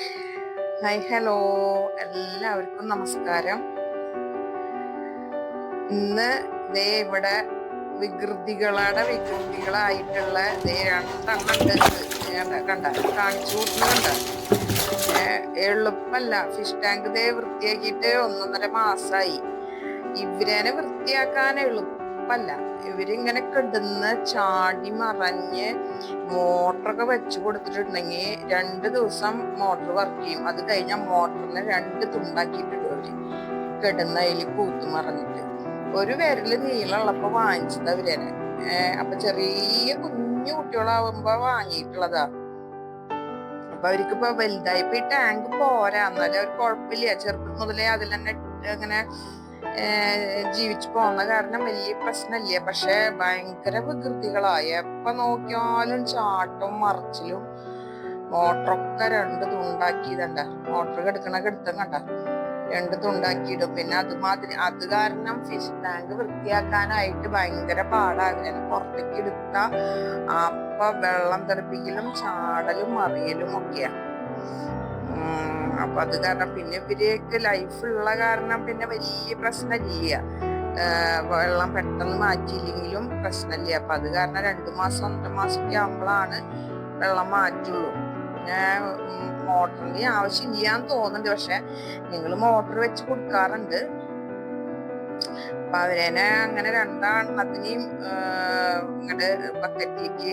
Hi hello എല്ലാവർക്കും നമസ്കാരം. ഇന്ന് ദേ ഇവിടെ വികൃതികളുടെ വികൃതികളായിട്ടുള്ള ദേ രണ്ടെണ്ണം കണ്ട കാണിച്ചു കൂട്ടുന്നുണ്ട് എളുപ്പമല്ല. ഫിഷ് ടാങ്ക് ദേ വൃത്തിയാക്കിയിട്ട് ഒന്നൊന്നര മാസായി. ഇവരനെ വൃത്തിയാക്കാൻ എളുപ്പല്ല ഇവരിങ്ങനെ കിടന്ന് ചാടി മറഞ്ഞ് മോട്ടറൊക്കെ വെച്ച് കൊടുത്തിട്ടുണ്ടെങ്കിൽ രണ്ട് ദിവസം മോട്ടർ വർക്ക് ചെയ്യും. അത് കഴിഞ്ഞാൽ മോട്ടറിനെ രണ്ട് തുണ്ടാക്കിയിട്ടിട്ട് അവർ. കിടന്ന് അതിൽ കൂത്തു മറഞ്ഞിട്ട് ഒരു വിരൽ നീളമുള്ളപ്പോ വാങ്ങിച്ചത് അവരനെ അപ്പൊ ചെറിയ കുഞ്ഞു കുട്ടികളാവുമ്പോ വാങ്ങിയിട്ടുള്ളതാ. അപ്പൊ അവർക്ക് ഇപ്പൊ വലുതായിപ്പോ ഈ ടാങ്ക് പോരാ. എന്നാലും കുഴപ്പമില്ല. ചെറുപ്പം മുതലേ അതിൽ തന്നെ അങ്ങനെ ജീവിച്ചു പോകുന്ന കാരണം വലിയ പ്രശ്നമില്ല? പക്ഷെ ഭയങ്കര വികൃതികളായ എപ്പൊ നോക്കിയാലും ചാട്ടും മറിച്ചിലും മോട്ടറൊക്കെ രണ്ട് തുണ്ടാക്കിയതണ്ട. മോട്ടർ കെടുക്കണ കെടുത്തം കണ്ട. രണ്ട് തുണ്ടാക്കിയിടും പിന്നെ അതുമാതിരി അത് കാരണം ഫിഷ് ടാങ്ക് വൃത്തിയാക്കാനായിട്ട് ഭയങ്കര പാടാകും പുറത്തേക്ക് എടുത്ത അപ്പൊ വെള്ളം തെറിപ്പിക്കലും ചാടലും മറിയലും ഒക്കെയാണ് അപ്പൊ അത് കാരണം പിന്നെ ഇവരെയൊക്കെ ലൈഫ് ഉള്ള കാരണം പിന്നെ വലിയ പ്രശ്നമില്ല. വെള്ളം പെട്ടെന്ന് മാറ്റിയില്ലെങ്കിലും പ്രശ്നമില്ല. അപ്പൊ അത് കാരണം രണ്ടു മാസം ഒന്നര മാസമൊക്കെ ആകുമ്പോഴാണ് വെള്ളം മാറ്റുള്ളൂ. പിന്നെ മോട്ടറിന്റെ ആവശ്യമില്ല എന്ന് തോന്നുന്നുണ്ട്. പക്ഷെ നിങ്ങൾ മോട്ടർ വെച്ച് കൊടുക്കാറുണ്ട്. അപ്പൊ അവരേനെ അങ്ങനെ രണ്ടാണ് അതിനെയും ഇങ്ങോട്ട് ബക്കറ്റിലേക്ക്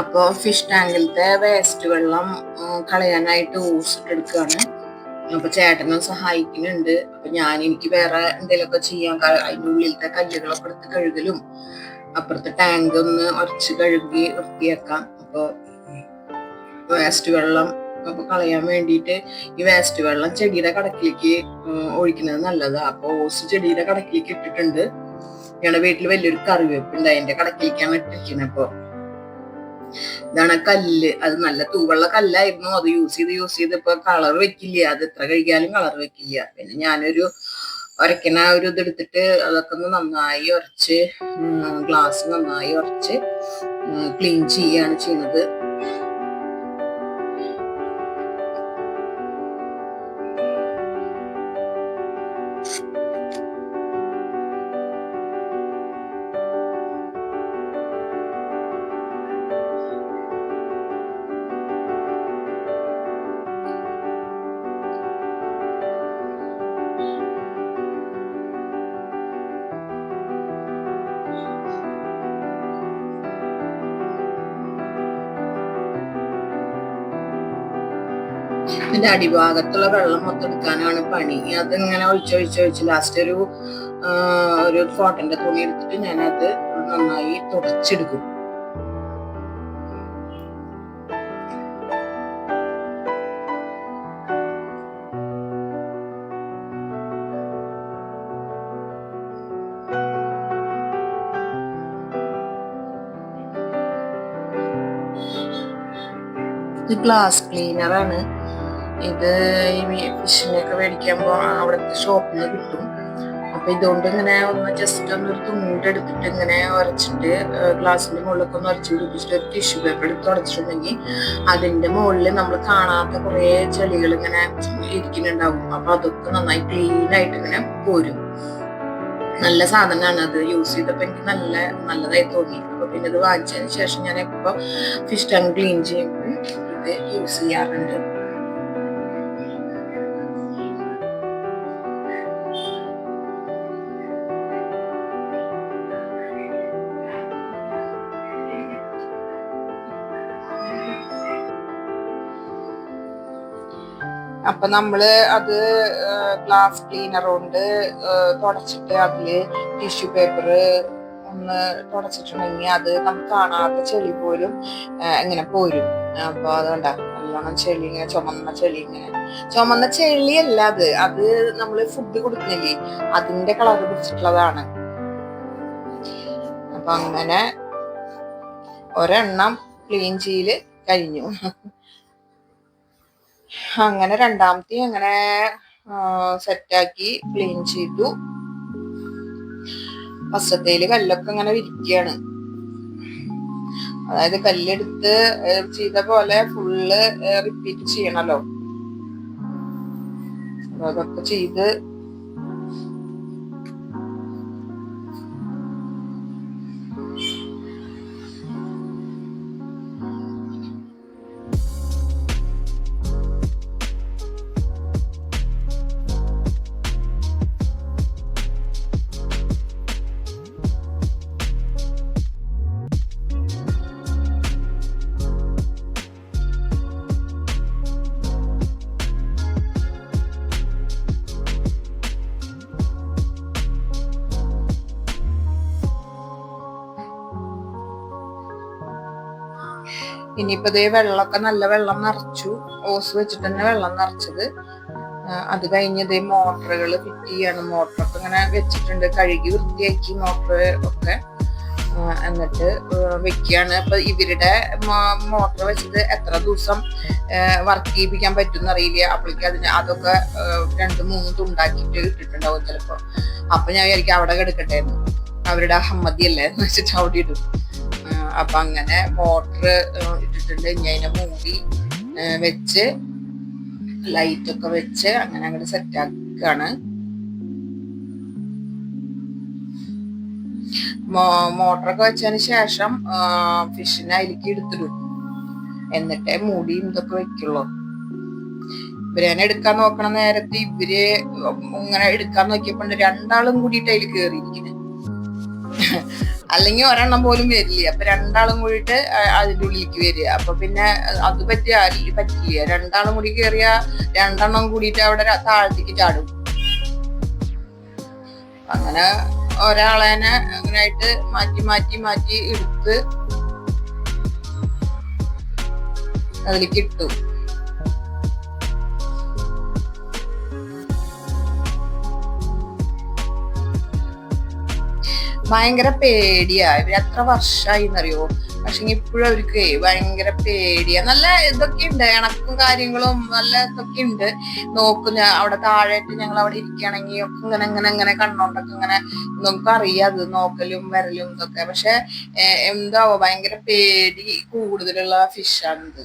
അപ്പോൾ ഫിഷ് ടാങ്കിലത്തെ വേസ്റ്റ് വെള്ളം കളയാനായിട്ട് ഊസിട്ടെടുക്കുകയാണ് അപ്പൊ ചേട്ടനും സഹായിക്കുന്നുണ്ട്. അപ്പൊ ഞാൻ എനിക്ക് വേറെ എന്തെങ്കിലുമൊക്കെ ചെയ്യാം. അതിന്റെ ഉള്ളിലത്തെ കല്ലുകളൊക്കെ എടുത്ത് കഴുകലും. അപ്പുറത്തെ ടാങ്ക് ഒന്ന് ഉരച്ച് കഴുകി വൃത്തിയാക്കാം. അപ്പോൾ വേസ്റ്റ് വെള്ളം അപ്പൊ കളയാൻ വേണ്ടിയിട്ട് ഈ വേസ്റ്റ് വെള്ളം ചെടിയുടെ കടക്കിലേക്ക് ഒഴിക്കുന്നത് നല്ലതാ. അപ്പൊ ഓസ് ചെടിയുടെ കടക്കിലേക്ക് ഇട്ടിട്ടുണ്ട്. ഞങ്ങളുടെ വീട്ടിൽ വലിയൊരു കറിവേപ്പ് അതിന്റെ കടക്കിലേക്കാണ് ഇട്ടിരിക്കുന്നത്. അപ്പൊ ഇതാണ് കല്ല്. അത് നല്ല തൂവുള്ള കല്ലായിരുന്നു. അത് യൂസ് ചെയ്ത് യൂസ് ചെയ്ത് ഇപ്പൊ കളർ വെക്കില്ല. അത് എത്ര കഴിക്കാനും കളർ വെക്കില്ല. പിന്നെ ഞാനൊരു ഉരക്കണ ഒരു ഇതെടുത്തിട്ട് അതൊക്കെ ഒന്ന് നന്നായി ഉരച്ച് ഗ്ലാസ് നന്നായി ഉരച്ച് ക്ലീൻ ചെയ്യാണ് ചെയ്യുന്നത് ഇതിന്റെ അടിഭാഗത്തുള്ള വെള്ളം മൊത്തം എടുക്കാനാണ് പണി. അതിങ്ങനെ ഒഴിച്ചൊഴിച്ചൊഴിച്ച് ലാസ്റ്റ് ഒരു ഒരു കോട്ടന്റെ തുണി എടുത്തിട്ട് ഞാനത് നന്നായി തുടച്ചെടുക്കും. ഗ്ലാസ് ക്ലീനറാണ് ഇത് ഈ ഫിഷിനെയൊക്കെ മേടിക്കുമ്പോൾ അവിടുത്തെ ഷോപ്പിൽ നിന്ന് കിട്ടും. അപ്പൊ ഇതുകൊണ്ട് ഇങ്ങനെ ഒന്ന് ജസ്റ്റ് ഒന്ന് ഒരു എടുത്തിട്ട് ഇങ്ങനെ ഉരച്ചിട്ട് ഗ്ലാസിന്റെ മുകളിലൊക്കെ ഒന്ന് ഉരച്ച് പിടിപ്പിച്ചിട്ട് ഒരു ടിഷ്യൂ പേപ്പർ എടുത്ത് ഉടച്ചിട്ടുണ്ടെങ്കിൽ അതിന്റെ മുകളിൽ നമ്മൾ കാണാത്ത കുറേ ചെളികൾ ഇങ്ങനെ ഇരിക്കുന്നുണ്ടാവും. അപ്പൊ അതൊക്കെ നന്നായി ക്ലീൻ ആയിട്ട് ഇങ്ങനെ പോരും. നല്ല സാധനമാണ് അത്. യൂസ് ചെയ്തപ്പോൾ എനിക്ക് നല്ല നല്ലതായി തോന്നി. അപ്പൊ പിന്നെ ഇത് വാങ്ങിച്ചതിന് ശേഷം ഞാൻ എപ്പോ ഫിഷ് ടാങ്ക് ക്ലീൻ ചെയ്യുമ്പോൾ ഇത് യൂസ് ചെയ്യാറുണ്ട്. അപ്പൊ നമ്മൾ അത് ഗ്ലാസ് ക്ലീനർ കൊണ്ട് തുടച്ചിട്ട് അതിൽ ടിഷ്യൂ പേപ്പർ ഒന്ന് തുടച്ചിട്ടുണ്ടെങ്കിൽ അത് നമുക്ക് കാണാത്ത ചെളി പോലും ഇങ്ങനെ പോരും. അപ്പൊ അതുകൊണ്ട നല്ലോണം ചെളി ഇങ്ങനെ ചുമന്ന ചെളി ഇങ്ങനെ. ചുമന്ന ചെളി അല്ല അത്. അത് നമ്മൾ ഫുഡ് കൊടുക്കുന്നില്ലേ? അതിന്റെ കളർ പിടിച്ചിട്ടുള്ളതാണ്. അപ്പൊ അങ്ങനെ ഒരെണ്ണം ക്ലീൻ ചെയ്യൽ കഴിഞ്ഞു. അങ്ങനെ രണ്ടാമത്തെ അങ്ങനെ സെറ്റാക്കി ക്ലീൻ ചെയ്തു. ഫസ്റ്റത്തേൽ കല്ലൊക്കെ ഇങ്ങനെ വിരിക്കുകയാണ് അതായത് കല്ലെടുത്ത് ചെയ്ത പോലെ ഫുള്ള് റിപ്പീറ്റ് ചെയ്യണല്ലോ. അതൊക്കെ ചെയ്ത് ഇനിയിപ്പോ ഇതേ വെള്ളമൊക്കെ നല്ല വെള്ളം നിറച്ചു. ഓസ് വെച്ചിട്ട് തന്നെ വെള്ളം നിറച്ചത്. അത് കഴിഞ്ഞ് ഇതേ മോട്ടറുകൾ ഫിറ്റ് ചെയ്യാണ്. മോട്ടറൊക്കെ ഇങ്ങനെ വെച്ചിട്ടുണ്ട്. കഴുകി വൃത്തിയാക്കി മോട്ടർ ഒക്കെ. എന്നിട്ട് വെക്കുകയാണ്. അപ്പൊ ഇവരുടെ മോട്ടർ വെച്ചിട്ട് എത്ര ദിവസം വർക്ക് ചെയ്യിപ്പിക്കാൻ പറ്റും എന്നറിയില്ല അപ്പോഴേക്ക് അതിന് അതൊക്കെ രണ്ട് മൂന്ന് തുണ്ടാക്കിയിട്ട് ഇട്ടിട്ടുണ്ടാവും ചിലപ്പോ. അപ്പൊ ഞാൻ വിചാരിക്കും അവിടെ കിടക്കട്ടെ അവരുടെ അഹമ്മതി അല്ലേ എന്ന് വെച്ചിട്ട് അവിടെ ഇടും. അപ്പൊ അങ്ങനെ മോട്ടർ ഇട്ടിട്ടുണ്ട്. ഇനി അതിനെ മൂടി വെച്ച് ലൈറ്റ് ഒക്കെ വെച്ച് അങ്ങനെ അങ്ങോട്ട് ആക്കാണ്. മോട്ടറൊക്കെ വെച്ചതിന് ശേഷം ഫിഷിനെ അതിലേക്ക് എടുത്തിടും. എന്നിട്ടേ മൂടിയും ഇതൊക്കെ വെക്കുള്ളൂ. ഇവരെന്നെ എടുക്കാൻ നോക്കണ നേരത്തെ ഇവർ ഇങ്ങനെ എടുക്കാൻ നോക്കിയപ്പോ രണ്ടാളും കൂടിയിട്ട് അതിൽ കേറിയിരിക്കുന്നത് അല്ലെങ്കിൽ ഒരെണ്ണം പോലും വരില്ല. അപ്പൊ രണ്ടാളും കൂടിയിട്ട് അതിന്റെ ഉള്ളിലേക്ക് വരിക. അപ്പൊ പിന്നെ അത് പറ്റിയ പറ്റില്ല. രണ്ടാളും കൂടി കയറിയ രണ്ടെണ്ണം കൂടിയിട്ട് അവിടെ താഴത്തേക്ക് ചാടും. അങ്ങനെ ഒരാളെനെ അങ്ങനായിട്ട് മാറ്റി മാറ്റി മാറ്റി എടുത്ത് അതിലേക്ക് ഇട്ടു. ഭയങ്കര പേടിയാ. ഇവർ എത്ര വർഷമായി എന്നറിയോ പക്ഷെ ഇപ്പോഴും അവർക്ക് ഭയങ്കര പേടിയാ. നല്ല ഇതൊക്കെ ഉണ്ട് ഇണക്കും കാര്യങ്ങളും നല്ല ഇതൊക്കെ ഉണ്ട് നോക്കുന്ന അവിടെ താഴെയായിട്ട് ഞങ്ങൾ അവിടെ ഇരിക്കുകയാണെങ്കിൽ ഒക്കെ ഇങ്ങനെ ഇങ്ങനെ ഇങ്ങനെ കണ്ണോണ്ടൊക്കെ ഇങ്ങനെ നമുക്ക് അറിയാം അത് നോക്കലും വരലും ഇതൊക്കെ. പക്ഷെ എന്താവോ? ഭയങ്കര പേടി കൂടുതലുള്ള ഫിഷാണിത്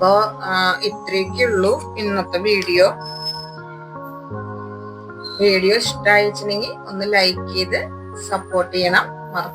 അപ്പോ ഇത്രയൊക്കെ ഉള്ളൂ ഇന്നത്തെ വീഡിയോ. വീഡിയോ ഇഷ്ടമായിച്ചിട്ടുണ്ടെങ്കിൽ ഒന്ന് ലൈക്ക് ചെയ്ത് സപ്പോർട്ട് ചെയ്യണം. മറ